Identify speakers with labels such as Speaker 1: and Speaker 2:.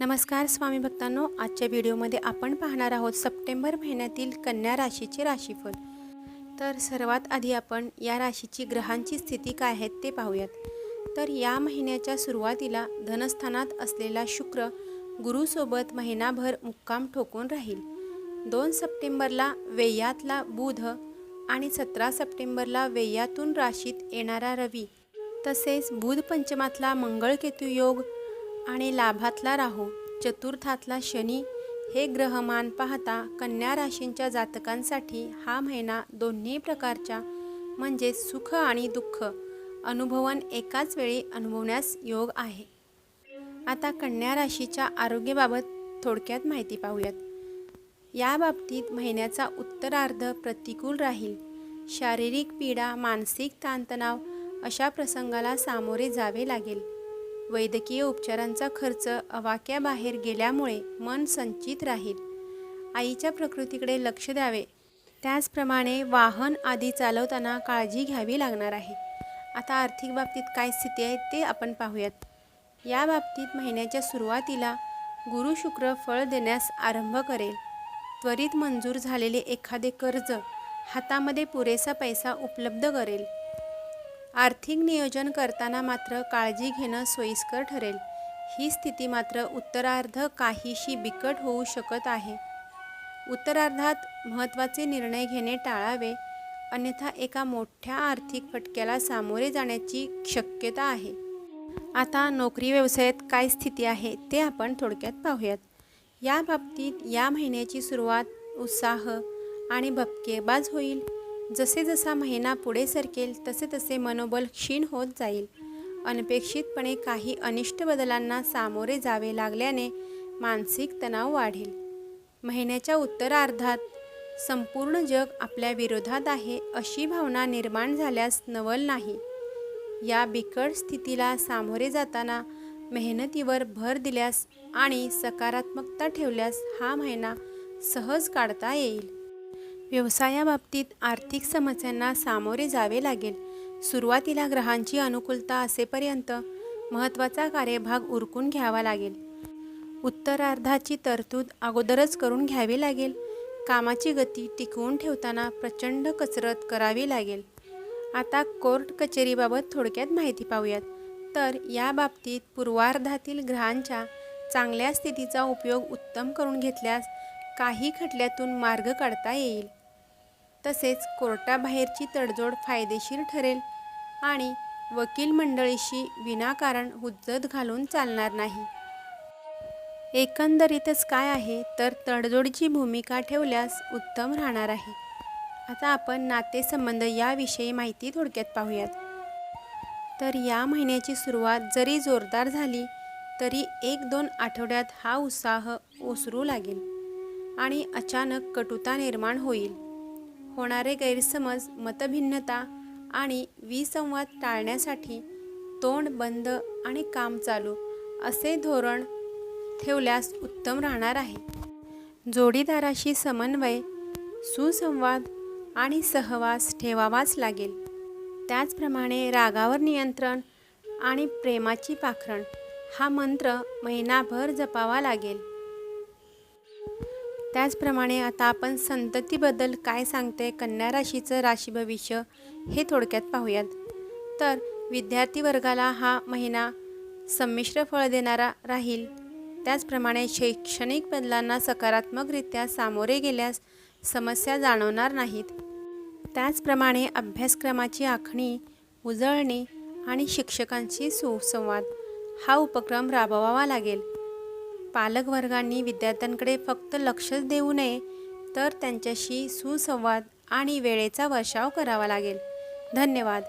Speaker 1: नमस्कार स्वामी भक्तांनो. आजच्या व्हिडिओमध्ये आपण पाहणार आहोत सप्टेंबर महिन्यातील कन्या राशीचे राशीफल. तर सर्वात आधी आपण या राशीची ग्रहांची स्थिती काय आहेत ते पाहूयात. तर या महिन्याच्या सुरुवातीला धनस्थानात असलेला शुक्र गुरुसोबत महिनाभर मुक्काम ठोकून राहील. दोन सप्टेंबरला वेयातला बुध आणि सतरा सप्टेंबरला वेयातून राशीत येणारा रवी. तसेच बुध पंचमातला मंगळकेतू योग आणि लाभातला राहू. चतुर्थातला शनी हे ग्रहमान पाहता कन्या राशींच्या जातकांसाठी हा महिना दोन्ही प्रकारच्या म्हणजे सुख आणि दुःख अनुभवन एकाच वेळी अनुभवण्यास योग आहे. आता कन्या राशीच्या आरोग्याबाबत थोडक्यात माहिती पाहूयात. या बाबतीत महिन्याचा उत्तरार्ध प्रतिकूल राहील. शारीरिक पीडा मानसिक ताणतणाव अशा प्रसंगाला सामोरे जावे लागेल. वैद्यकीय उपचारांचा खर्च अवाक्याबाहेर गेल्यामुळे मन संचित राहील. आईच्या प्रकृतीकडे लक्ष द्यावे. त्याचप्रमाणे वाहन आदी चालवताना काळजी घ्यावी लागणार आहे. आता आर्थिक बाबतीत काय स्थिती आहे ते आपण पाहूयात. या बाबतीत महिन्याच्या सुरुवातीला गुरु शुक्र फळ देण्यास आरंभ करेल. त्वरित मंजूर झालेले एखादे कर्ज हातामध्ये पुरेसा पैसा उपलब्ध करेल. आर्थिक नियोजन करताना मात्र काळजी घेणं सोयीस्कर ठरेल. ही स्थिती मात्र उत्तरार्ध काहीशी बिकट होऊ शकत आहे. उत्तरार्धात महत्त्वाचे निर्णय घेणे टाळावे अन्यथा एका मोठ्या आर्थिक फटक्याला सामोरे जाण्याची शक्यता आहे. आता नोकरी व्यवसायात काय स्थिती आहे ते आपण थोडक्यात पाहूयात. या बाबतीत या महिन्याची सुरुवात उत्साह आणि भपकेबाज होईल. जसे जसा महिना पुढे सरकेल तसे तसे मनोबल क्षीण होत जाईल. अनपेक्षितपणे काही अनिष्ट बदलांना सामोरे जावे लागल्याने मानसिक तणाव वाढेल. महिन्याच्या उत्तरार्धात संपूर्ण जग आपल्या विरोधात आहे अशी भावना निर्माण झाल्यास नवल नाही. या बिकट स्थितीला सामोरे जाताना मेहनतीवर भर दिल्यास आणि सकारात्मकता ठेवल्यास हा महिना सहज काढता येईल. व्यवसायाबाबतीत आर्थिक समस्यांना सामोरे जावे लागेल. सुरुवातीला ग्रहांची अनुकूलता असेपर्यंत महत्त्वाचा कार्यभाग उरकून घ्यावा लागेल. उत्तरार्धाची तरतूद अगोदरच करून घ्यावी लागेल. कामाची गती टिकवून ठेवताना प्रचंड कसरत करावी लागेल. आता कोर्ट कचेरीबाबत थोडक्यात माहिती पाहूयात. तर या बाबतीत पूर्वार्धातील ग्रहांच्या चांगल्या स्थितीचा उपयोग उत्तम करून घेतल्यास काही खटल्यातून मार्ग काढता येईल. तसेच कोर्टाबाहेरची तडजोड फायदेशीर ठरेल आणि वकील मंडळीशी विनाकारण हुज्जत घालून चालणार नाही. एकंदरीतच काय आहे तर तडजोडीची भूमिका ठेवल्यास उत्तम राहणार आहे. आता आपण नातेसंबंध याविषयी माहिती थोडक्यात पाहूयात. तर या महिन्याची सुरुवात जरी जोरदार झाली तरी एक दोन आठवड्यात हा उत्साह ओसरू लागेल आणि अचानक कटुता निर्माण होईल. होणारे गैरसमज मतभिन्नता आणि विसंवाद टाळण्यासाठी तोंड बंद आणि काम चालू असे धोरण ठेवल्यास उत्तम राहणार आहे. जोडीदाराशी समन्वय सुसंवाद आणि सहवास ठेवावाच लागेल. त्याचप्रमाणे रागावर नियंत्रण आणि प्रेमाची पाखरण हा मंत्र महिनाभर जपावा लागेल. त्याचप्रमाणे आता आपण संततीबद्दल काय सांगते कन्या राशीचं राशी भविष्य हे थोडक्यात पाहूयात. तर विद्यार्थी वर्गाला हा महिना संमिश्र फळ देणारा राहील. त्याचप्रमाणे शैक्षणिक बदलांना सकारात्मकरित्या सामोरे गेल्यास समस्या जाणवणार नाहीत. त्याचप्रमाणे अभ्यासक्रमाची आखणी उजळणी आणि शिक्षकांशी सुसंवाद हा उपक्रम राबवावा लागेल. पालकवर्गांनी विद्यार्थ्यांकडे फक्त लक्षच देऊ नये तर त्यांच्याशी सुसंवाद आणि वेळेचा वर्षाव करावा लागेल. धन्यवाद.